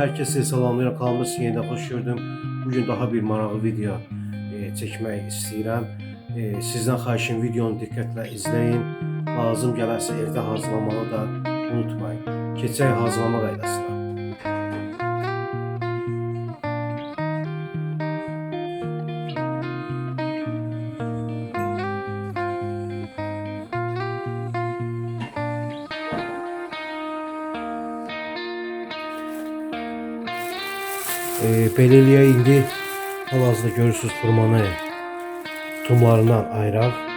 herkese salamlayıram. Kanalıma sizin yeniden hoş gördüm. Bugün daha bir maraqlı video e, çekmək istəyirəm. E, sizdən xahişim videonu diqqətlə izləyin. Lazım gələrsə evdə hazırlamağı da unutmayın. Keçək hazırlama qaydasına. E, beləliyə indi hal-hazırda görürsüz xurmanı tumlarından ayıraq.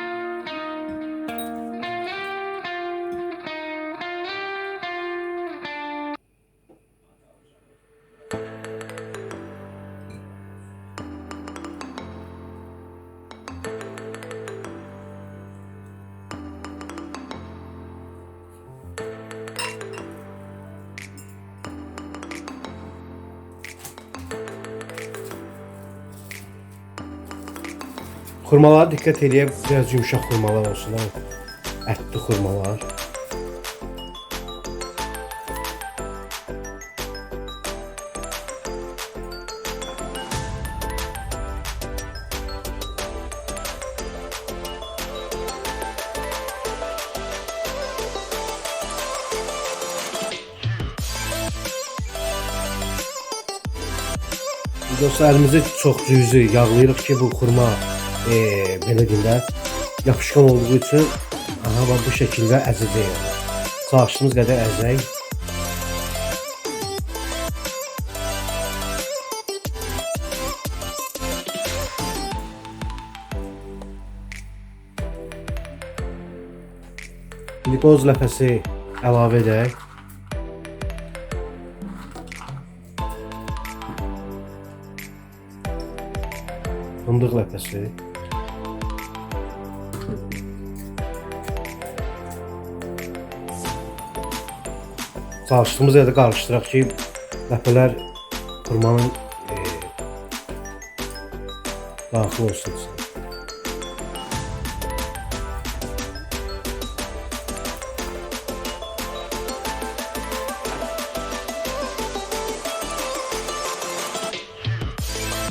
Xurmalara diqqət edək, biraz yumşaq xurmalar olsunlar. Ətli xurmalar. Dostlar əlimizi çox cüzi yağlayırıq ki, bu xurma e, belə deyim də yapışqan olduğu üçün aha bax bu şəkildə əzəcəyik. Çalışdığımız qədər əzək. İndi qoz ləpəsi əlavə edək. Fındıq ləpəsi. Çalışdığımız yerdə qarışdıraq ki, ləpələr xurmanın e, daxil olsun.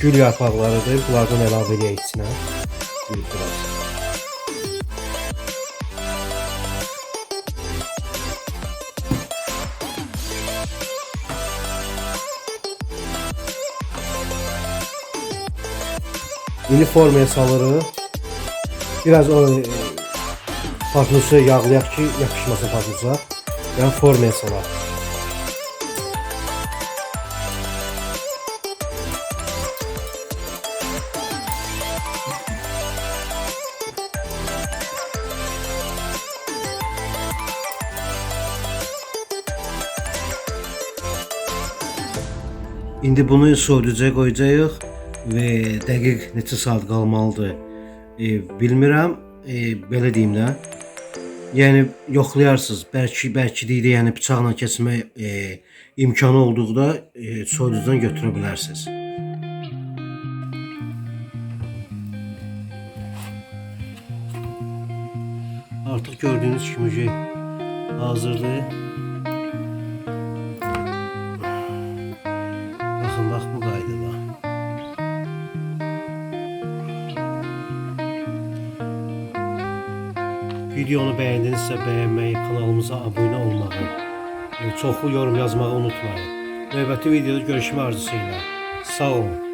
Gül yarpaqlarıdır. Bunlardan əlavə edək içinə. Bir biraz. İndi formaya salırıq. Biraz o e, patlısı yağlayaq ki, yapışmasın patlısa. Yəni formaya salaq. İndi bunu soyuducuya qoyacağıq və dəqiq neçə saat qalmalıdır e, bilmirəm. E, belə deyim də. Yəni yoxlayarsınız. Bəlkə bəlkə deyir, yəni bıçaqla kəsmək e, imkanı olduqda e, soyuducudan götürə bilərsiniz. Artıq gördüyünüz kimi ki, hazırdır. Videonu bəyəndinizsə bəyənməyi, kanalımıza abunə olmağı, e, çoxlu yorum yazmağı unutmayın. Növbəti videoda görüşmək arzusuyla. Sağ olun.